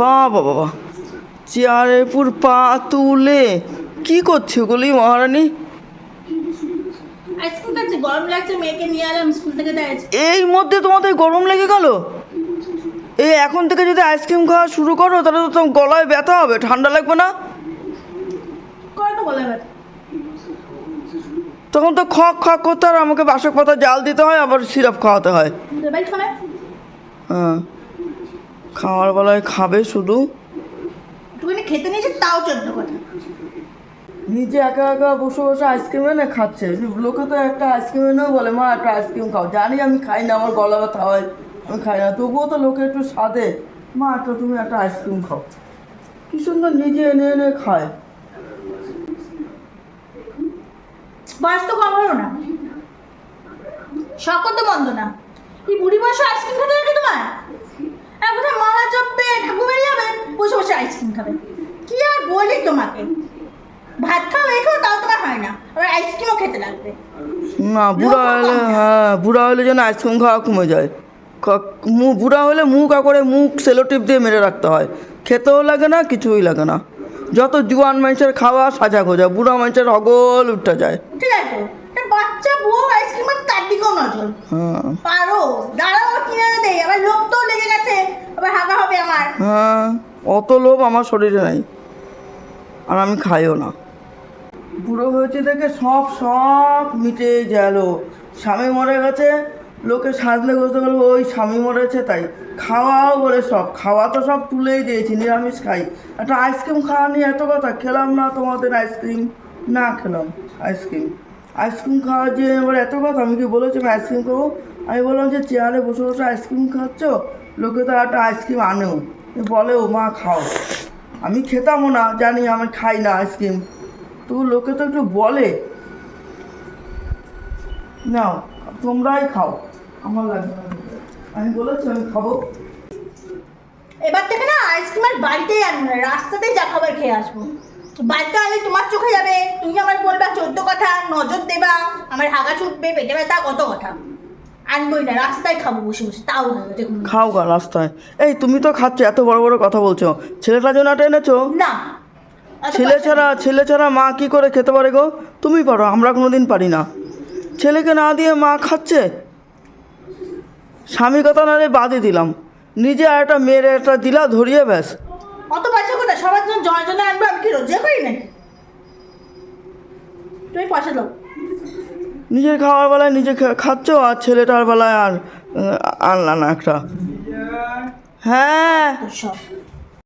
বাবা বাবা চেয়ারের পুর পা তুলে কি করছে ওগুলি মহারানী? আইসক্রিম খাচ্ছি গরম লাগছে মেয়েকে নিয়ে এলাম স্কুল থেকে এই মধ্যে তোমাদের গরম লেগে গেল? এই এখন থেকে যদি আইসক্রিম খাওয়া শুরু করো তাহলে তো তোমার গলায় ব্যথা হবে ঠান্ডা লাগবে না? তখন তো খক খক করতে আর আমাকে বাসক পাতা জাল দিতে হয় আবার সিরাপ খাওয়াতে হয়। হ্যাঁ। খাওয়ার বেলায় খাবে শুধু। একটুখানি খেতে নিয়েছে তাও চোদ্দ কথা নিজে একা একা বসে বসে আইসক্রিম এনে খাচ্ছে। লোকে তো একটা আইসক্রিম এনেও বলে মা একটা আইসক্রিম খাও। জানি আমি খাই না আমার গলা ব্যথা হয় আমি খাই না। তবুও তো লোকে একটু স্বাদে মা একটা তুমি একটা আইসক্রিম খাও। কি সুন্দর নিজে এনে এনে খায়। বয়স তো হলো না। শখ তো মন্দ না এই বুড়ি বয়সে আইসক্রিম খেতে লাগে তোমার আর কোথায় মামা চপবে ঠাকুমারি যাবে বসে বসে আইসক্রিম খাবে। কি আর বলি তোমাকে? ভাত খাও এই খাও তাও তোমার হয় না। আবার আইসক্রিমও খেতে লাগবে। না বুড়া হলে হ্যাঁ বুড়া হলে যেন আইসক্রিম খাওয়া কমে যায়। মুখ বুড়া হলে মুখ করে মুখ সেলো টিপ দিয়ে মেরে রাখতে হয়। খেতেও লাগে না কিছুই লাগে না। যত জুয়ান মানুষের খাওয়া সাজা খোঁজা বুড়া মানুষের হগল উঠতে যায়। ঠিক আছে। বাচ্চা বুয়ো আইসক্রিম তার দিকেও নজর। হ্যাঁ। পারো। দাঁড়াও কিনে দেয় আবার লোক তো লেগে গেছে আবার হাগা হবে আমার হ্যাঁ অত লোভ আমার শরীরে নাই। আর আমি খাইও না। বুড়ো হয়েছে দেখে সব সব মিটে গেল। স্বামী মরে গেছে, লোকে সাজলে বলতে গেল ওই স্বামী মরেছে তাই। খাওয়াও বলে সব, খাওয়া তো সব তুলেই দিয়েছি, নিরামিষ খাই। একটা আইসক্রিম খাওয়া নিয়ে এত কথা, খেলাম না তোমাদের আইসক্রিম? না, খেলাম, আইসক্রিম। আইসক্রিম খাওয়া যে এবার এত কথা, আমি কি বলেছি আমি আইসক্রিম খাব? আমি বললাম যে চেয়ারে বসে বসে আইসক্রিম খাচ্ছ, লোকে তো একটা আইসক্রিম আনেও। বলেও মা, খাও। আমি খেতামও না, জানি আমি খাই না আইসক্রিম। তবু লোকে তো একটু বলে, নাও, তোমরাই খাও। আমার লাগবে আমি বলেছি, আমি খাব। এবার থেকে না, আইসক্রিম আর বাড়িতেই আনব না, রাস্তাতেই যা খাবার খেয়ে আসব। বাড়িতে আনলে তোমার চোখে যাবে, তুমি আমার বলবা, চোদ্দ কথা, নজর দেবা, আমার হাগা ছুটবে, পেটে ব্যথা, কত কথা। আনবোই না রাস্তায় খাব বসে বসে তাও ভালো দেখুন খাও গা রাস্তায়। এই তুমি তো খাচ্ছ এত বড় বড় কথা বলছো। ছেলেটা জন্য একটা এনেছো না। অত ছেলে ছাড়া ছেলে ছাড়া মা কি করে খেতে পারে গো? তুমি পারো আমরা কোনোদিন পারি না। ছেলেকে না দিয়ে মা খাচ্ছে? স্বামী কথা না রে বাদে দিলাম। নিজে আর একটা মেয়ের একটা দিলা ধরিয়ে ব্যাস। অত পয়সা কোথায়? সবার জন্য জনে জনে আনব আমি কি রোজা করি নাকি? তুমি পয়সা দাও। নিজের খাওয়ার বেলায় নিজে খাচ্ছ আর ছেলেটার বেলায় আর আনলা না একটা। হ্যাঁ।